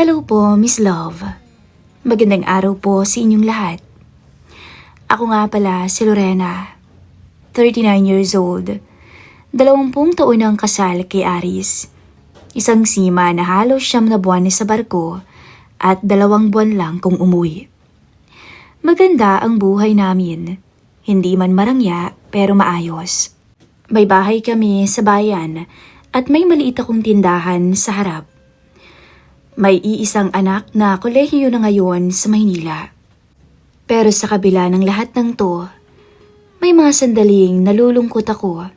Hello po, Miss Love. Magandang araw po sa inyong lahat. Ako nga pala si Lorena, 39 years old. Dalawampung taon ang kasal kay Aris. Isang sima na halos siyam na buwan sa barko at dalawang buwan lang kung umuwi. Maganda ang buhay namin. Hindi man marangya pero maayos. May bahay kami sa bayan at may maliit akong tindahan sa harap. May iisang anak na kolehiyo na ngayon sa Maynila. Pero sa kabila ng lahat ng to, may mga sandaling nalulungkot ako.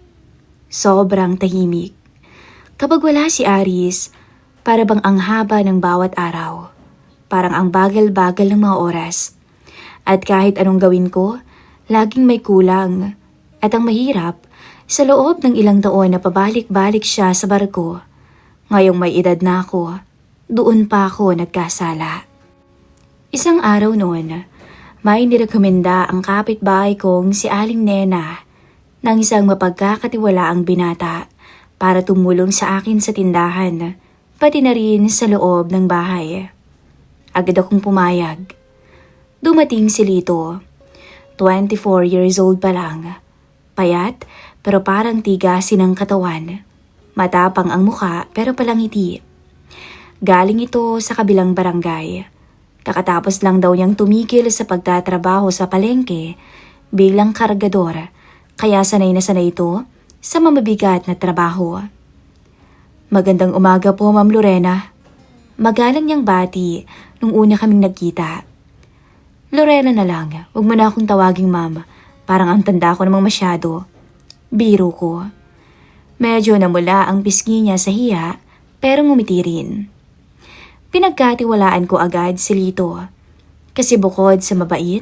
Sobrang tahimik. Kapag wala si Aris, para bang ang haba ng bawat araw. Parang ang bagal-bagal ng mga oras. At kahit anong gawin ko, laging may kulang. At ang mahirap, sa loob ng ilang taon na pabalik-balik siya sa barko, ngayong may edad na ako, doon pa ako nagkasala. Isang araw noon, may nirekomenda ang kapitbahay kong si Aling Nena ng isang mapagkakatiwalaang binata para tumulong sa akin sa tindahan, pati na rin sa loob ng bahay. Agad akong pumayag. Dumating si Lito. 24 years old pa lang. Payat pero parang tigasin ang katawan. Matapang ang muka pero palangiti. Galing ito sa kabilang barangay. Kakatapos lang daw niyang tumigil sa pagtatrabaho sa palengke bilang kargador kaya sanay na sanay ito sa mamabigat na trabaho. Magandang umaga po, Ma'am Lorena. Magalang niyang bati nung una kaming nagkita. Lorena na lang, huwag mo na akong tawaging ma'am. Parang ang tanda ko namang masyado. Biro ko. Medyo namula ang pisngi niya sa hiya, pero ngumiti rin. Pinagkatiwalaan ko agad si Lito. Kasi bukod sa mabait,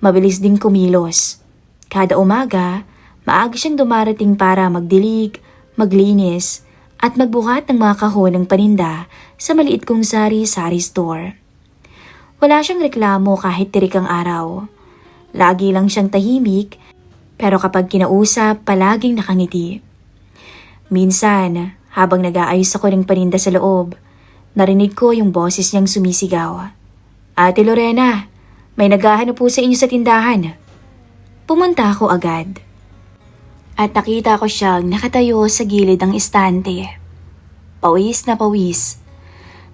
mabilis ding kumilos. Kada umaga, maaga siyang dumarating para magdilig, maglinis, at magbuhat ng mga kahon ng paninda sa maliit kong sari-sari store. Wala siyang reklamo kahit tirik ang araw. Lagi lang siyang tahimik, pero kapag kinausap, palaging nakangiti. Minsan, habang nag-aayos ako ng paninda sa loob, narinig ko yung boses niyang sumisigaw. Ate Lorena, may naghahanap po sa inyo sa tindahan. Pumunta ako agad. At nakita ko siyang nakatayo sa gilid ng istante. Pawis na pawis.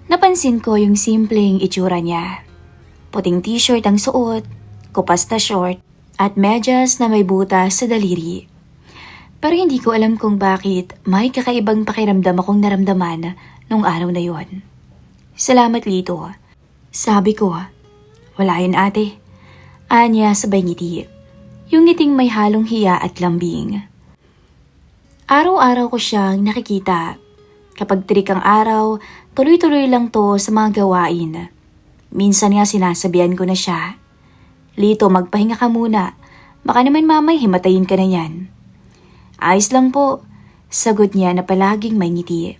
Napansin ko yung simpleng itsura niya. Puting t-shirt ang suot, kupas na short, at medyas na may butas sa daliri. Pero hindi ko alam kung bakit may kakaibang pakiramdam akong naramdaman nung araw na yon. Salamat, Lito. Sabi ko, wala yun ate. Anya sabay ngiti. Yung ngiting may halong hiya at lambing. Araw-araw ko siyang nakikita. Kapag trik ang araw, tuloy-tuloy lang to sa mga gawain. Minsan nga sinasabihan ko na siya. Lito, magpahinga ka muna. Baka naman mamay himatayin ka na yan. Ayos lang po. Sagot niya na palaging may ngiti.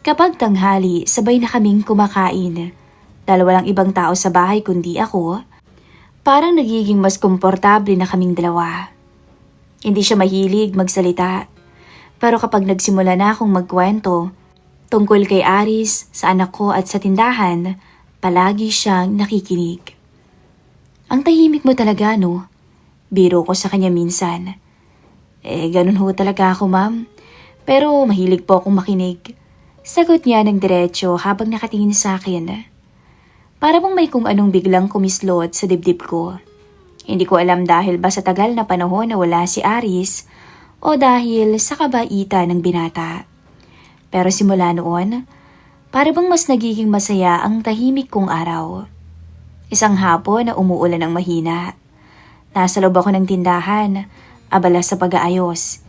Kapag tanghali, sabay na kaming kumakain. Dalawa lang ibang tao sa bahay kundi ako. Parang nagiging mas komportable na kaming dalawa. Hindi siya mahilig magsalita. Pero kapag nagsimula na akong magkwento tungkol kay Aris, sa anak ko at sa tindahan, palagi siyang nakikinig. Ang tahimik mo talaga, no? Biro ko sa kanya minsan. Eh, ganun ho talaga ako, ma'am. Pero mahilig po akong makinig. Sagot niya ng diretsyo habang nakatingin sa akin. Para bang may kung anong biglang kumislot sa dibdib ko. Hindi ko alam dahil ba sa tagal na panahon na wala si Aris o dahil sa kabaitan ng binata. Pero simula noon, para bang mas nagiging masaya ang tahimik kong araw. Isang hapon na umuulan ng mahina. Nasa loob ako ng tindahan, abala sa pag-aayos.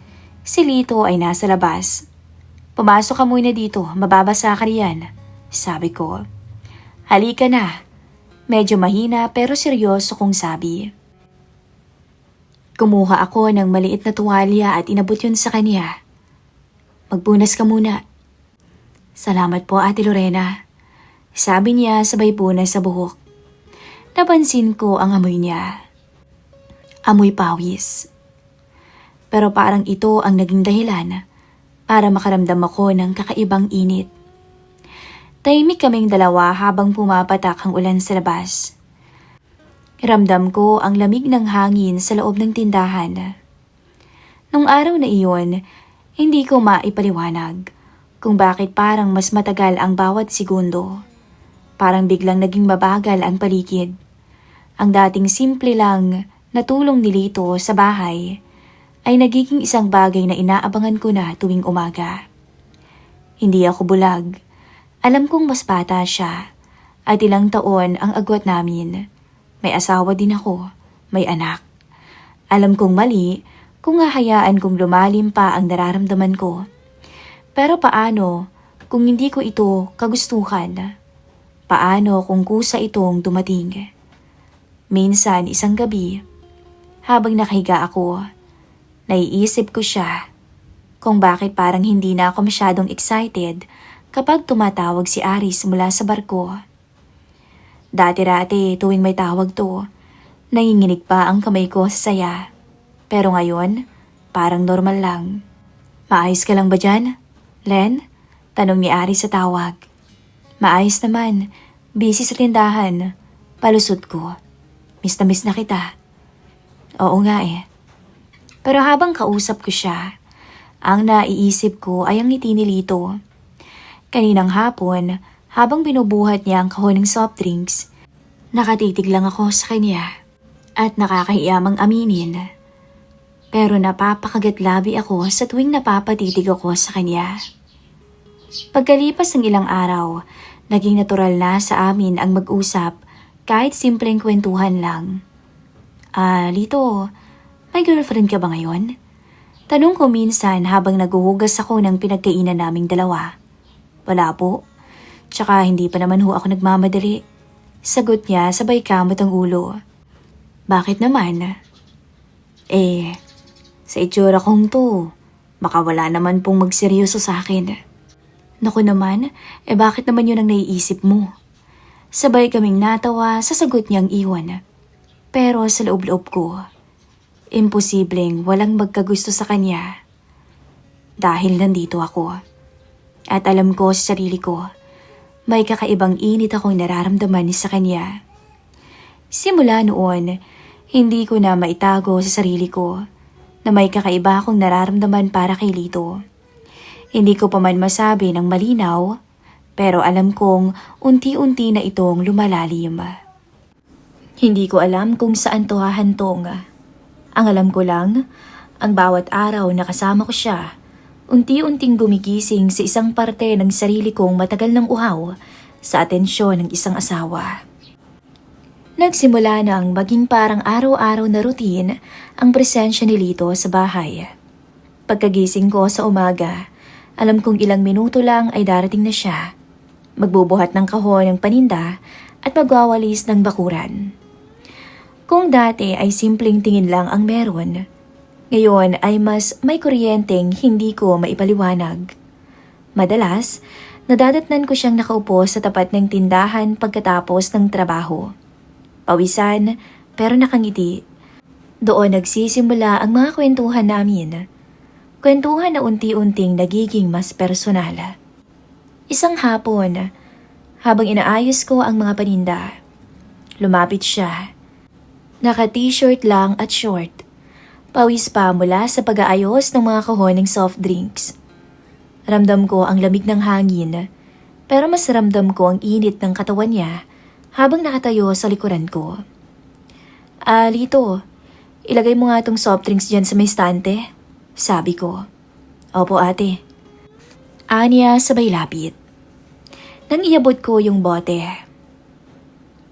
Si Lito ay nasa labas. Pumasok ka muna dito, mababasa ka riyan, sabi ko. Halika na. Medyo mahina pero seryoso kong sabi. Kumuha ako ng maliit na tuwalya at inabot yun sa kanya. Magpunas ka muna. Salamat po, Ate Lorena. Sabi niya sabay punas sa buhok. Napansin ko ang amoy niya. Amoy pawis. Pero parang ito ang naging dahilan para makaramdam ako ng kakaibang init. Tahimik kaming dalawa habang pumapatak ang ulan sa labas. Ramdam ko ang lamig ng hangin sa loob ng tindahan. Nung araw na iyon, hindi ko maipaliwanag kung bakit parang mas matagal ang bawat segundo. Parang biglang naging mabagal ang paligid. Ang dating simple lang na tulong ni Lito sa bahay ay nagiging isang bagay na inaabangan ko na tuwing umaga. Hindi ako bulag. Alam kong mas bata siya at ilang taon ang agwat namin. May asawa din ako, may anak. Alam kong mali kung hahayaan kong lumalim pa ang nararamdaman ko. Pero paano kung hindi ko ito kagustuhan? Paano kung kusa itong dumating? Minsan isang gabi, habang nakahiga ako, naiisip ko siya kung bakit parang hindi na ako masyadong excited kapag tumatawag si Aris mula sa barko. Dati-dati tuwing may tawag to, nanginginig pa ang kamay ko sa saya. Pero ngayon, parang normal lang. Maayos ka lang ba dyan? Len? Tanong ni Aris sa tawag. Maayos naman. Busy sa tindahan. Palusot ko. Miss na miss na kita. Oo nga eh. Pero habang kausap ko siya, ang naiisip ko ay ang ngiti ni Lito. Kaninang hapon, habang binubuhat niya ang kahon ng soft drinks, nakatitig lang ako sa kanya at nakakahiyamang aminin. Pero napapakagatlabi ako sa tuwing napapatitig ako sa kanya. Pagkalipas ng ilang araw, naging natural na sa amin ang mag-usap kahit simpleng kwentuhan lang. Ah, Lito, may girlfriend ka ba ngayon? Tanong ko minsan habang naguhugas ako ng pinagkainan naming dalawa. Wala po. Tsaka hindi pa naman ho ako nagmamadali. Sagot niya sabay kamot ang ulo. Bakit naman? Eh, sa itsura kong to, baka wala naman pong magseryoso sa akin. Naku naman, eh bakit naman yun ang naiisip mo? Sabay kaming natawa sa sagot niyang iwan. Pero sa loob-loob ko, imposibleng walang magkagusto sa kanya. Dahil nandito ako. At alam ko sa sarili ko, may kakaibang init akong nararamdaman sa kanya. Simula noon, hindi ko na maitago sa sarili ko na may kakaiba akong nararamdaman para kay Lito. Hindi ko pa man masabi ng malinaw, pero alam kong unti-unti na itong lumalalim. Hindi ko alam kung saan to hahantong. Ang alam ko lang, ang bawat araw na kasama ko siya, unti-unting gumigising sa isang parte ng sarili kong matagal ng uhaw sa atensyon ng isang asawa. Nagsimula nang maging parang araw-araw na routine ang presensya ni Lito sa bahay. Pagkagising ko sa umaga, alam kong ilang minuto lang ay darating na siya. Magbubuhat ng kahon ng paninda at magwawalis ng bakuran. Kung dati ay simpleng tingin lang ang meron, ngayon ay mas may kuryenteng hindi ko maipaliwanag. Madalas, nadadatnan ko siyang nakaupo sa tapat ng tindahan pagkatapos ng trabaho. Pawisan, pero nakangiti. Doon nagsisimula ang mga kwentuhan namin. Kwentuhan na unti-unting nagiging mas personal. Isang hapon, habang inaayos ko ang mga paninda, lumapit siya. Naka-t-shirt lang at short. Pawis pa mula sa pag-aayos ng mga kahon ng soft drinks. Ramdam ko ang lamig ng hangin, pero mas ramdam ko ang init ng katawan niya habang nakatayo sa likuran ko. Ah, Lito, ilagay mo nga itong soft drinks dyan sa may stante, sabi ko. Opo ate. Anya sabay lapit. Nang iabot ko yung bote.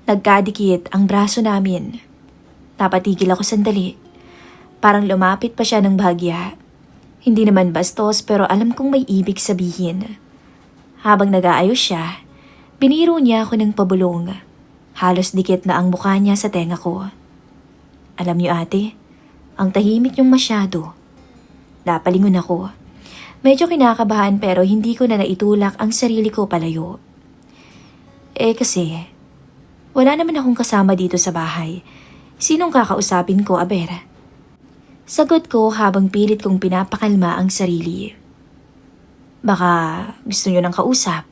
Nagkadikit ang braso namin. Napatigil ako sandali. Parang lumapit pa siya ng bahagya. Hindi naman bastos pero alam kong may ibig sabihin. Habang nag-aayos siya, biniro niya ako ng pabulong. Halos dikit na ang mukha niya sa tenga ko. Alam niyo ate, ang tahimik niyong masyado. Napalingon ako. Medyo kinakabahan pero hindi ko na naitulak ang sarili ko palayo. Eh kasi, wala naman akong kasama dito sa bahay. Sinong kakausapin ko, Aber? Sagot ko habang pilit kong pinapakalma ang sarili. Baka gusto niyo ng kausap.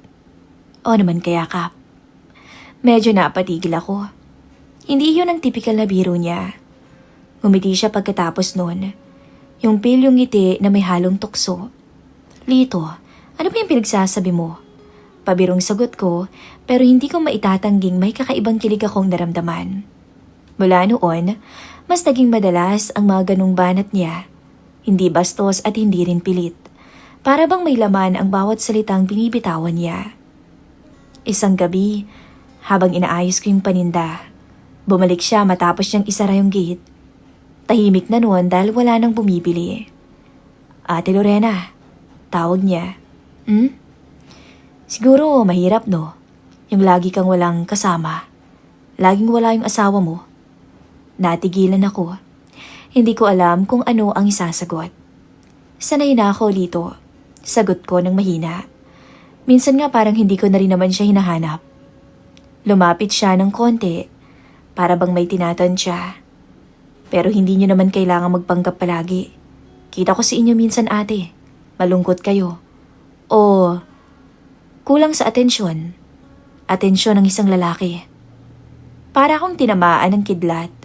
O naman kaya kap. Medyo napatigil ako. Hindi yun ang typical na biro niya. Ngumiti siya pagkatapos nun. Yung pilyong ngiti na may halong tukso. Lito, ano ba yung pinagsasabi mo? Pabirong sagot ko, pero hindi ko maitatangging may kakaibang kilig akong naramdaman. Mula noon, mas naging madalas ang mga ganong banat niya. Hindi bastos at hindi rin pilit. Para bang may laman ang bawat salitang binibitawan niya. Isang gabi, habang inaayos ko yung paninda, bumalik siya matapos niyang isara yung gate. Tahimik na noon dahil wala nang bumibili. Ate Lorena, tawag niya. Hmm? Siguro mahirap no, yung lagi kang walang kasama. Laging wala yung asawa mo. Natigilan ako. Hindi ko alam kung ano ang isasagot. Sanay na ako dito. Sagot ko ng mahina. Minsan nga parang hindi ko na rin naman siya hinahanap. Lumapit siya ng konti para bang may tinatan siya. Pero hindi niyo naman kailangan magpanggap palagi. Kita ko sa inyo minsan ate. Malungkot kayo. O kulang sa atensyon. Atensyon ng isang lalaki. Para akong tinamaan ng kidlat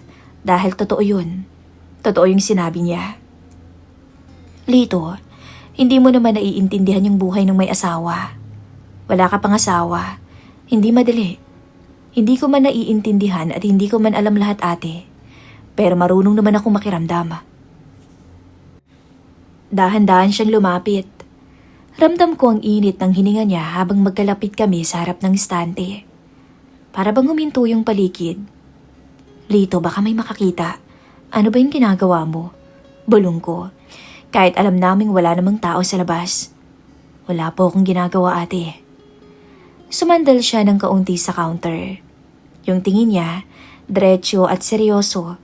dahil totoo yun. Totoo yung sinabi niya. Lito, hindi mo naman naiintindihan yung buhay ng may asawa. Wala ka pang asawa. Hindi madali. Hindi ko man naiintindihan at hindi ko man alam lahat ate. Pero marunong naman akong makiramdam. Dahan-dahan siyang lumapit. Ramdam ko ang init ng hininga niya habang magkalapit kami sa harap ng stante. Para bang huminto yung paligid. Lito, baka may makakita. Ano ba yung ginagawa mo? Bulong ko. Kahit alam naming wala namang tao sa labas. Wala po akong ginagawa ate. Sumandal siya ng kaunti sa counter. Yung tingin niya, diretsyo at seryoso.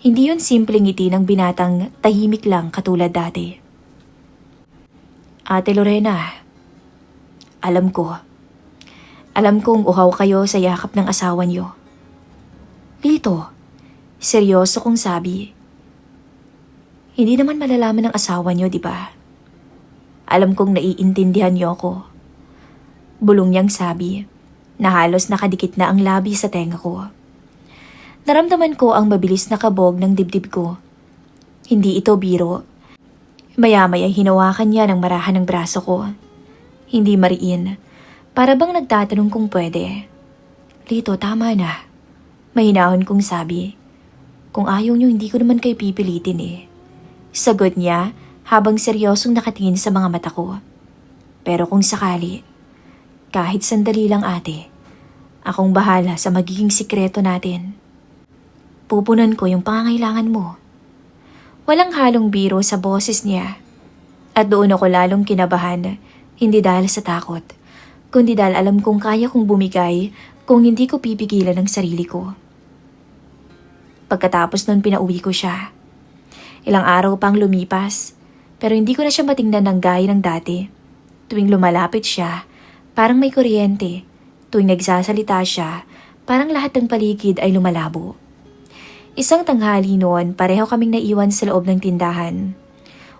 Hindi yun simpleng ngiti ng binatang tahimik lang katulad dati. Ate Lorena, alam ko. Alam kong uhaw kayo sa yakap ng asawa niyo. Lito, seryoso kong sabi. Hindi naman malalaman ng asawa niyo, di ba? Alam kong naiintindihan niyo ako. Bulong niyang sabi, na halos nakadikit na ang labi sa tenga ko. Naramdaman ko ang mabilis na kabog ng dibdib ko. Hindi ito biro. Maya-maya hinawakan niya ng marahan ng braso ko. Hindi mariin. Para bang nagtatanong kung pwede. Lito, tama na. Mahinahon kong sabi. Kung ayaw niyo, hindi ko naman kayo pipilitin eh. Sagot niya habang seryosong nakatingin sa mga mata ko. Pero kung sakali, kahit sandali lang ate, akong bahala sa magiging sikreto natin. Pupunan ko yung pangangailangan mo. Walang halong biro sa boses niya. At doon ako lalong kinabahan, hindi dahil sa takot, kundi dahil alam kong kaya kong bumigay kung hindi ko pipigilan ang sarili ko. Pagkatapos nun pinauwi ko siya. Ilang araw pang lumipas, pero hindi ko na siya matingnan ng gaya ng dati. Tuwing lumalapit siya, parang may kuryente. Tuwing nagsasalita siya, parang lahat ng paligid ay lumalabo. Isang tanghali noon, pareho kaming naiwan sa loob ng tindahan.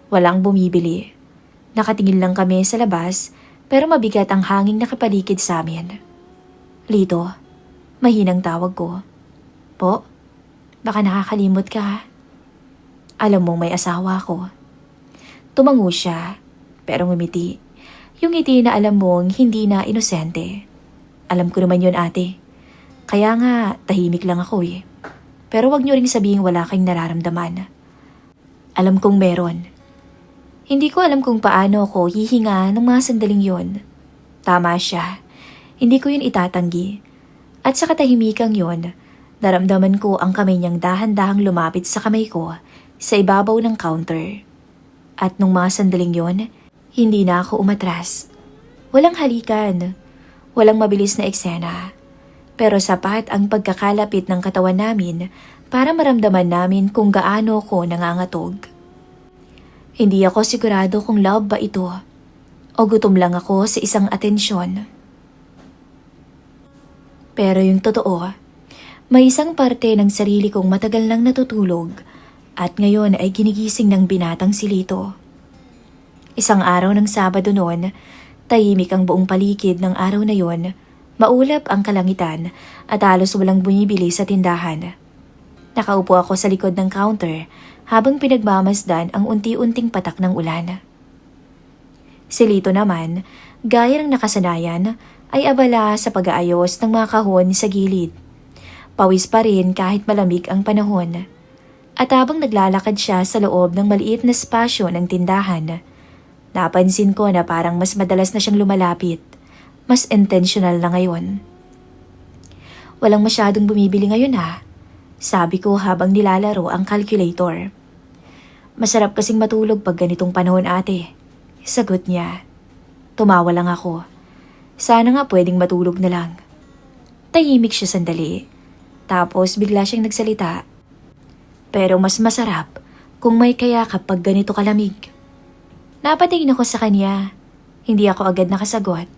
Walang bumibili. Nakatingin lang kami sa labas, pero mabigat ang hanging nakapaligid sa amin. Lito, mahinang tawag ko. Po, baka nakakalimot ka. Alam mong may asawa ko. Tumango siya, pero ngumiti. Yung ngiti na alam mong hindi na inosente. Alam ko naman yun ate. Kaya nga, tahimik lang ako eh. Pero wag niyo ring sabihin wala kayong nararamdaman. Alam kong meron. Hindi ko alam kung paano ako hihinga ng mga sandaling yon. Tama siya. Hindi ko yun itatanggi. At sa katahimikang yon, naramdaman ko ang kamay niyang dahan-dahang lumapit sa kamay ko sa ibabaw ng counter. At nung mga sandaling yon, hindi na ako umatras. Walang halikan. Walang mabilis na eksena. Pero sapat ang pagkakalapit ng katawan namin para maramdaman namin kung gaano ko nangangatog. Hindi ako sigurado kung love ba ito o gutom lang ako sa isang atensyon. Pero yung totoo, may isang parte ng sarili kong matagal nang natutulog at ngayon ay ginigising ng binatang si Lito. Isang araw ng Sabado noon, Tahimik ang buong paligid ng araw na yon, maulap ang kalangitan at halos walang bumibili sa tindahan. Nakaupo ako sa likod ng counter habang pinagmamasdan ang unti-unting patak ng ulan. Si Lito naman, gaya ng nakasanayan, ay abala sa pag-aayos ng mga kahon sa gilid. Pawis pa rin kahit malamig ang panahon. At habang naglalakad siya sa loob ng maliit na spasyo ng tindahan, napansin ko na parang mas madalas na siyang lumalapit. Mas intentional na ngayon. Walang masyadong bumibili ngayon ha, sabi ko habang nilalaro ang calculator. Masarap kasing matulog pag ganitong panahon ate. Sagot niya. Tumawa lang ako. Sana nga pwedeng matulog na lang. Tahimik siya sandali. Tapos bigla siyang nagsalita. Pero mas masarap kung may kaya kapag ganito kalamig. Napatingin ako sa kanya. Hindi ako agad nakasagot.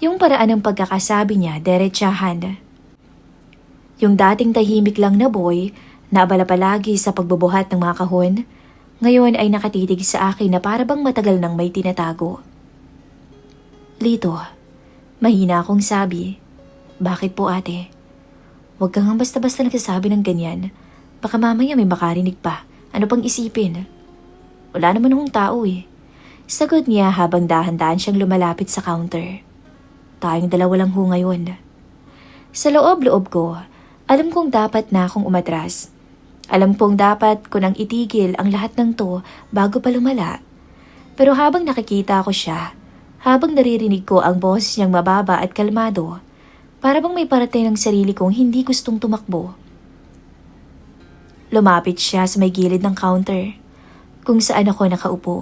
Yung paraan ng pagkakasabi niya, derechahan. Yung dating tahimik lang na boy, na abala palagi sa pagbubuhat ng mga kahon, ngayon ay nakatitig sa akin na para bang matagal nang may tinatago. Lito, mahina akong sabi. Bakit po ate? Huwag kang basta-basta nagsasabi ng ganyan. Baka mamaya may makarinig pa. Ano pang isipin? Wala naman akong tao eh. Sagot niya habang dahan-dahan siyang lumalapit sa counter. Tayong dalawa lang ho ngayon. Sa loob-loob ko, alam kong dapat na akong umatras. Alam kong dapat ko nang itigil ang lahat ng to bago pa lumala. Pero habang nakikita ko siya, habang naririnig ko ang boses niyang mababa at kalmado, para bang may parating ng sarili kong hindi gustong tumakbo. Lumapit siya sa may gilid ng counter, kung saan ako nakaupo.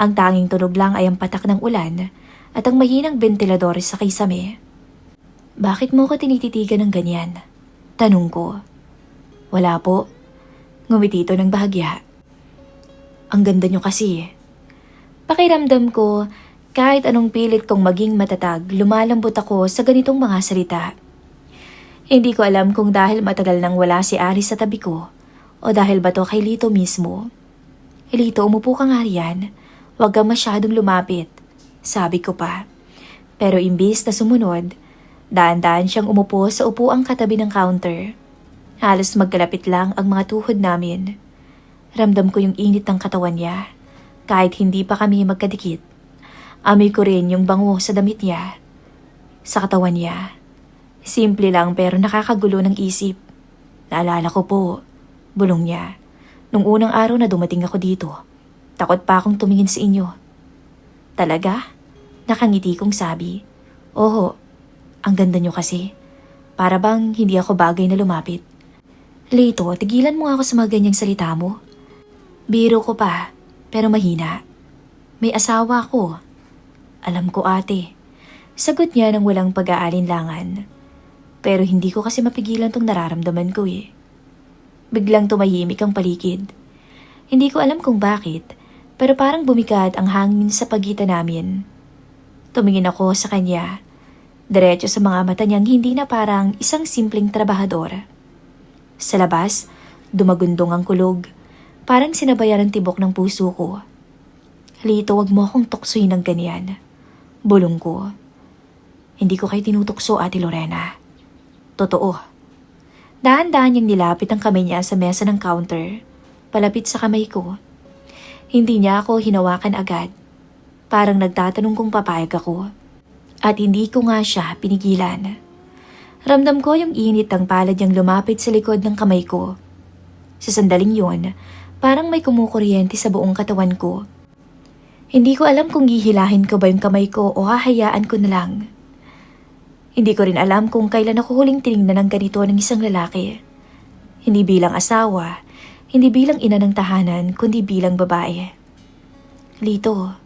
Ang tanging tunog lang ay ang patak ng ulan at ang mahinang ventilador sa kisame. Bakit mo ko tinititigan ng ganyan? Tanong ko. Wala po. Ngumiti ito ng bahagya. Ang ganda niyo kasi. Pakiramdam ko, kahit anong pilit kong maging matatag, lumalambot ako sa ganitong mga salita. Hindi ko alam kung dahil matagal nang wala si Aris sa tabi ko o dahil ba to kay Lito mismo. Lito, umupo ka nga riyan. Huwag kang masyadong lumapit. Sabi ko pa. Pero imbis na sumunod, daan-daan siyang umupo sa upuang katabi ng counter. Halos magkalapit lang ang mga tuhod namin. Ramdam ko yung init ng katawan niya. Kahit hindi pa kami magkadikit. Amoy ko rin yung bango sa damit niya. Sa katawan niya. Simple lang pero nakakagulo ng isip. Naalala ko po, bulong niya. Nung unang araw na dumating ako dito, takot pa akong tumingin sa inyo. Talaga? Nakangiti kong sabi. Oho, ang ganda niyo kasi. Para bang hindi ako bagay na lumapit. Lito, tigilan mo ako sa mga ganyang salita mo. Biro ko pa, pero mahina. May asawa ko. Alam ko ate. Sagot niya ng walang pag-aalinlangan. Pero hindi ko kasi mapigilan tong nararamdaman ko eh. Biglang tumahimik ang paligid. Hindi ko alam kung bakit, pero parang bumigat ang hangin sa pagitan namin. Tumingin ako sa kanya. Diretso sa mga mata niyang hindi na parang isang simpleng trabahador. Sa labas, dumagundong ang kulog. Parang sinabayan ang tibok ng puso ko. Lito, wag mo akong tuksoy ng ganyan. Bulong ko. Hindi ko kayo tinutukso, Ate Lorena. Totoo. Dahan-dahan niyang nilapit ang kamay niya sa mesa ng counter, palapit sa kamay ko. Hindi niya ako hinawakan agad. Parang nagtatanong kung papayag ako. At hindi ko nga siya pinigilan. Ramdam ko yung init ng palad niyang lumapit sa likod ng kamay ko. Sa sandaling yon, parang may kumukuryente sa buong katawan ko. Hindi ko alam kung gihilahin ko ba yung kamay ko o hahayaan ko na lang. Hindi ko rin alam kung kailan ako huling tinignan ng ganito ng isang lalaki. Hindi bilang asawa, hindi bilang ina ng tahanan, kundi bilang babae. Lito,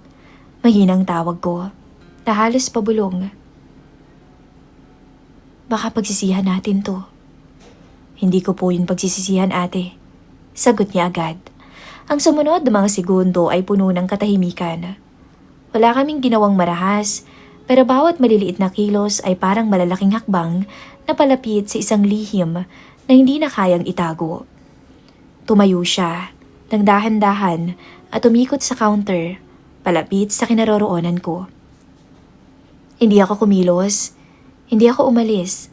mahinang tawag ko, na halos pabulong. Baka pagsisihan natin to. Hindi ko po yun pagsisisihan ate. Sagot niya agad. Ang sumunod na mga segundo ay puno ng katahimikan. Wala kaming ginawang marahas, pero bawat maliliit na kilos ay parang malalaking hakbang na palapit sa isang lihim na hindi na kayang itago. Tumayo siya, ng dahan-dahan at umikot sa counter, palapit sa kinaroroonan ko. Hindi ako kumilos. Hindi ako umalis.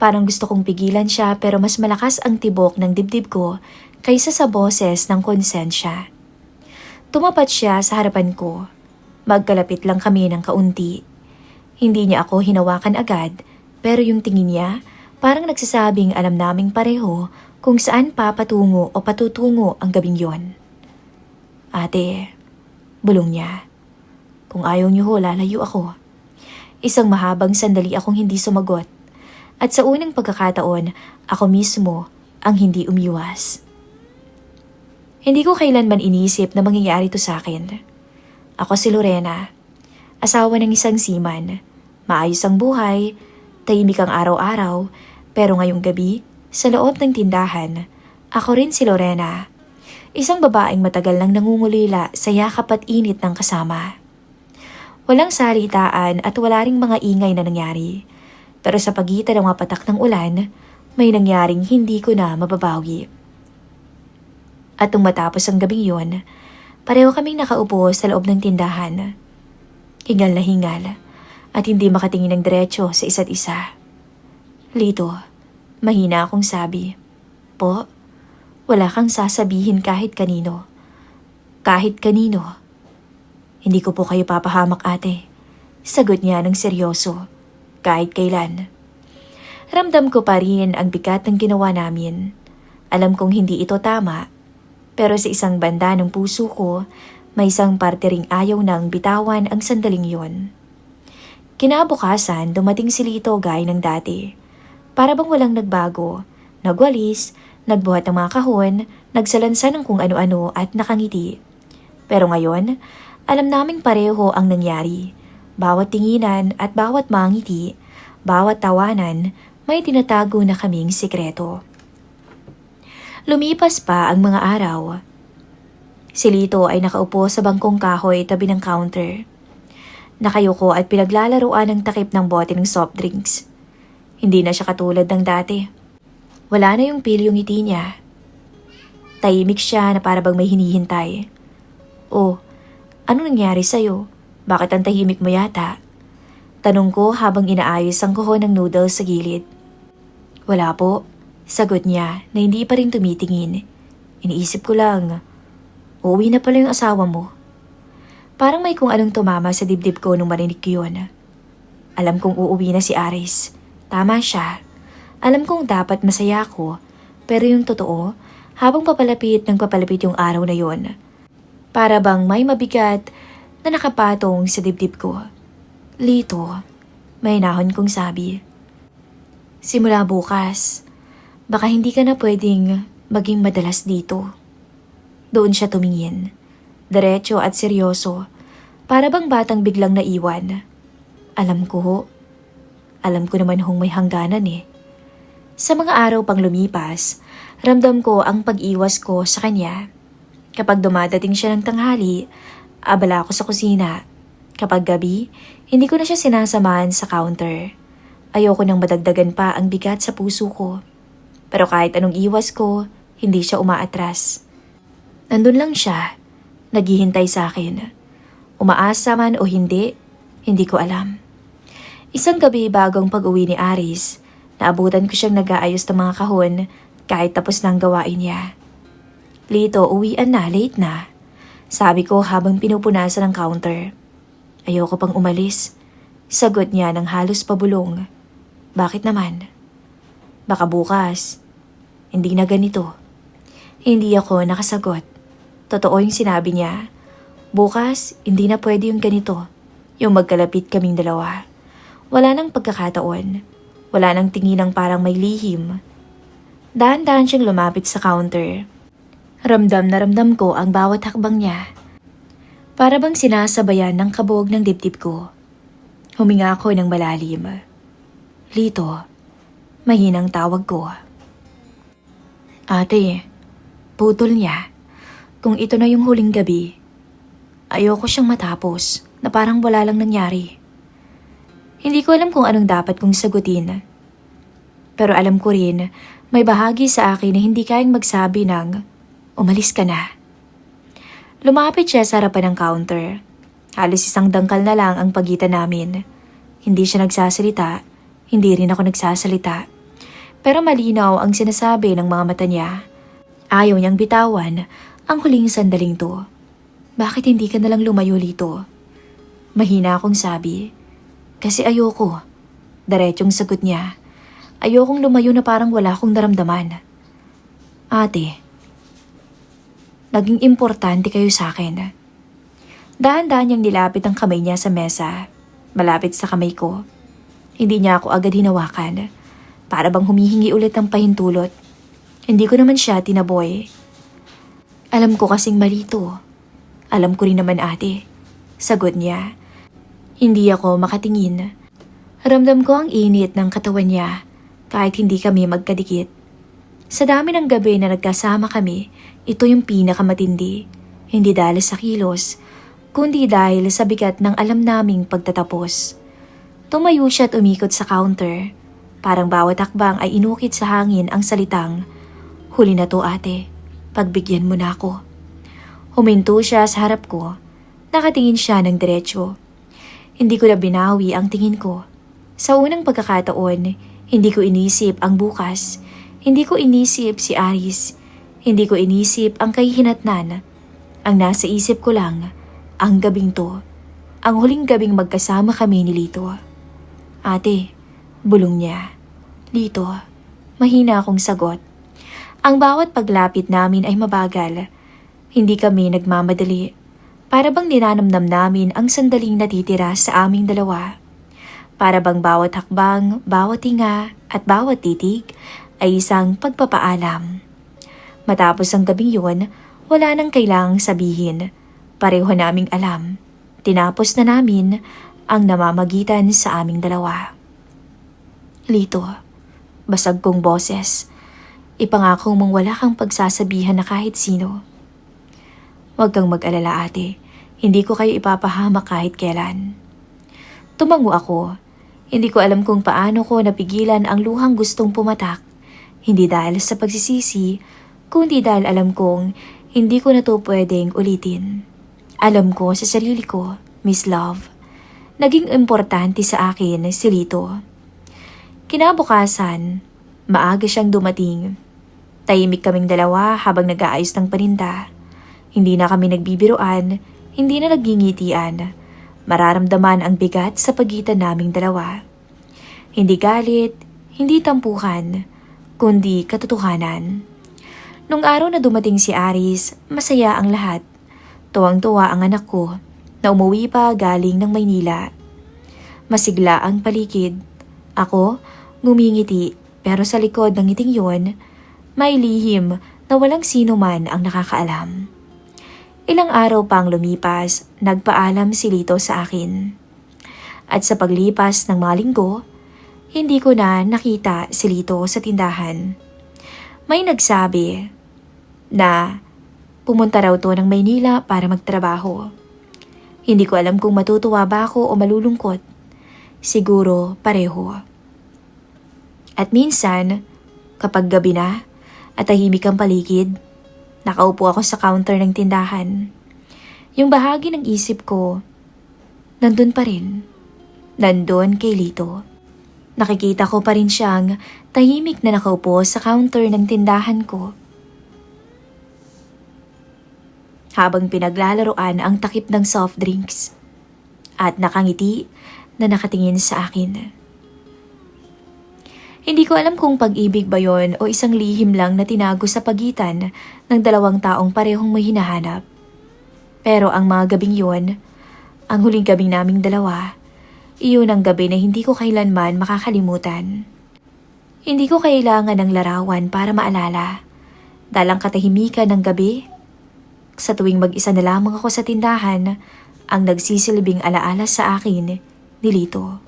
Parang gusto kong pigilan siya pero mas malakas ang tibok ng dibdib ko kaysa sa boses ng konsensya. Tumapat siya sa harapan ko. Magkalapit lang kami ng kaunti. Hindi niya ako hinawakan agad pero yung tingin niya parang nagsasabing alam naming pareho kung saan papatungo o patutungo ang gabing yon. Ate, bulong niya. Kung ayaw niyo ho, lalayo ako. Isang mahabang sandali akong hindi sumagot. At sa unang pagkakataon, ako mismo ang hindi umiwas. Hindi ko kailanman inisip na mangyayari to sa akin. Ako si Lorena, asawa ng isang seaman. Maayos ang buhay, tahimik ang araw-araw, pero ngayong gabi, sa loob ng tindahan, ako rin si Lorena. Isang babaeng matagal nang nangungulila sa yakap at init ng kasama. Walang salitaan at wala ring mga ingay na nangyari. Pero sa pagitan ng mga patak ng ulan, may nangyaring hindi ko na mababawi. At nung matapos ang gabing yun, pareho kaming nakaupo sa loob ng tindahan. Hingal na hingal at hindi makatingin ng diretsyo sa isa't isa. Lito, mahina akong sabi. Po, wala kang sasabihin kahit kanino. Kahit kanino. Hindi ko po kayo papahamak ate. Sagot niya ng seryoso. Kahit kailan. Ramdam ko pa rin ang bigat ng ginawa namin. Alam kong hindi ito tama. Pero sa isang banda ng puso ko, may isang parte ring ayaw nang bitawan ang sandaling yon. Kinabukasan, dumating si Lito gaya ng dati. Para bang walang nagbago. Nagwalis, nagbuhat ng mga kahon, nagsalansa ng kung ano-ano at nakangiti. Pero ngayon, alam naming pareho ang nangyari. Bawat tinginan at bawat mangiti, bawat tawanan, may tinatago na kaming sikreto. Lumipas pa ang mga araw. Si Lito ay nakaupo sa bangkong kahoy tabi ng counter. Nakayuko at pinaglalaruan ng takip ng bote ng soft drinks. Hindi na siya katulad ng dati. Wala na yung pil yung ngiti niya. Tahimik siya na para bang may hinihintay. Oh, ano nangyari sa'yo? Bakit ang tahimik mo yata? Tanong ko habang inaayos ang kuho ng noodles sa gilid. Wala po. Sagot niya na hindi pa rin tumitingin. Iniisip ko lang, uuwi na pala yung asawa mo. Parang may kung anong tumama sa dibdib ko nung marinig ko yun. Alam kong uuwi na si Aris. Tama siya. Alam kong dapat masaya ako. Pero yung totoo, habang papalapit ng papalapit yung araw na yon, para bang may mabigat na nakapatong sa dibdib ko. Lito, may nahon kong sabi. Simula bukas, baka hindi ka na pwedeng maging madalas dito. Doon siya tumingin diretso at seryoso, para bang batang biglang naiwan. Alam ko ho. Alam ko naman hong may hangganan eh. Sa mga araw pang lumipas, ramdam ko ang pag-iwas ko sa kanya. Kapag dumadating siya ng tanghali, abala ako sa kusina. Kapag gabi, hindi ko na siya sinasamahan sa counter. Ayoko nang madagdagan pa ang bigat sa puso ko. Pero kahit anong iwas ko, hindi siya umaatras. Nandun lang siya, naghihintay sa akin. Umaasa man o hindi, hindi ko alam. Isang gabi bagong pag-uwi ni Aris, naabutan ko siyang nag-aayos ng mga kahon kahit tapos na ang gawain niya. Lito, uwian na, late na. Sabi ko habang pinupunasan ang counter. Ayoko pang umalis. Sagot niya ng halos pabulong. Bakit naman? Baka bukas. Hindi na ganito. Hindi ako nakasagot. Totoo yung sinabi niya. Bukas, hindi na pwede yung ganito. Yung magkalapit kaming dalawa. Wala nang pagkakataon. Wala nang tinginang parang may lihim. Dahan-dahan siyang lumapit sa counter. Ramdam na ramdam ko ang bawat hakbang niya. Para bang sinasabayan ng kabog ng dibdib ko. Huminga ako ng malalim. Lito, mahinang tawag ko. Ate, putol niya. Kung ito na yung huling gabi, ayoko siyang matapos na parang wala lang nangyari. Hindi ko alam kung anong dapat kong sagutin. Pero alam ko rin, may bahagi sa akin na hindi kayang magsabi ng, umalis ka na. Lumapit siya sa harapan ng counter. Halos isang dangkal na lang ang pagitan namin. Hindi siya nagsasalita, hindi rin ako nagsasalita. Pero malinaw ang sinasabi ng mga mata niya. Ayaw niyang bitawan ang huling sandaling to. Bakit hindi ka nalang lumayo dito? Mahina akong sabi. Kasi ayoko. Diretsyong sagot niya. Ayokong lumayo na parang wala akong naramdaman. Ate, naging importante kayo sa akin. Dahan-dahan niyang nilapit ang kamay niya sa mesa, malapit sa kamay ko. Hindi niya ako agad hinawakan, para bang humihingi ulit ng pahintulot. Hindi ko naman siya tinaboy. Alam ko kasing malito. Alam ko rin naman ate. Sagot niya. Hindi ako makatingin. Ramdam ko ang init ng katawan niya kahit hindi kami magkadikit. Sa dami ng gabi na nagkasama kami, ito yung pinakamatindi. Hindi dahil sa kilos, kundi dahil sa bigat ng alam naming pagtatapos. Tumayo siya at umikot sa counter. Parang bawat hakbang ay inukit sa hangin ang salitang, Huli na to ate, pagbigyan mo na ako. Huminto siya sa harap ko. Nakatingin siya ng diretsyo. Hindi ko na binawi ang tingin ko. Sa unang pagkakataon, hindi ko inisip ang bukas. Hindi ko inisip si Aris. Hindi ko inisip ang kahihinatnan. Ang nasa isip ko lang, ang gabing to. Ang huling gabing magkasama kami ni Lito. Ate, bulong niya. Lito, mahina akong sagot. Ang bawat paglapit namin ay mabagal. Hindi kami nagmamadali. Para bang ninanamnam namin ang sandaling natitira sa aming dalawa. Para bang bawat hakbang, bawat tinga at bawat titig ay isang pagpapaalam. Matapos ang gabing yun, wala nang kailangang sabihin. Pareho naming alam. Tinapos na namin ang namamagitan sa aming dalawa. Lito, basag kong boses. Ipangako mong wala kang pagsasabihan na kahit sino. Huwag kang mag-alala ate. Hindi ko kayo ipapahamak kahit kailan. Tumango ako. Hindi ko alam kung paano ko napigilan ang luhang gustong pumatak. Hindi dahil sa pagsisisi, kundi dahil alam kong hindi ko na to pwedeng ulitin. Alam ko sa sarili ko, Miss Love, naging importante sa akin si Lito. Kinabukasan, maaga siyang dumating. Tahimik kaming dalawa habang nag-aayos ng paninda. Hindi na kami nagbibiroan, hindi na nagingitian. Mararamdaman ang bigat sa pagitan naming dalawa. Hindi galit, hindi tampuhan, kundi katotohanan. Nung araw na dumating si Aris, masaya ang lahat. Tuwang-tuwa ang anak ko na umuwi pa galing ng Maynila. Masigla ang paligid. Ako, ngumingiti pero sa likod ng ngiting yon, may lihim na walang sino man ang nakakaalam. Ilang araw pang lumipas, nagpaalam si Lito sa akin. At sa paglipas ng mga linggo, hindi ko na nakita si Lito sa tindahan. May nagsabi na pumunta raw to ng Maynila para magtrabaho. Hindi ko alam kung matutuwa ba ako o malulungkot. Siguro pareho. At minsan, kapag gabi na at tahimik ang paligid, nakaupo ako sa counter ng tindahan. Yung bahagi ng isip ko, nandun pa rin. Nandun kay Lito. Nakikita ko pa rin siyang tahimik na nakaupo sa counter ng tindahan ko. Habang pinaglalaroan ang takip ng soft drinks at nakangiti na nakatingin sa akin. Hindi ko alam kung pag-ibig ba yon o isang lihim lang na tinago sa pagitan ng dalawang taong parehong may hinahanap. Pero ang mga gabing yon, ang huling gabing naming dalawa, iyon ang gabi na hindi ko kailanman makakalimutan. Hindi ko kailangan ng larawan para maalala. Dalang katahimikan ng gabi, sa tuwing mag-isa na lamang ako sa tindahan, ang nagsisilbing alaala sa akin ni Lito.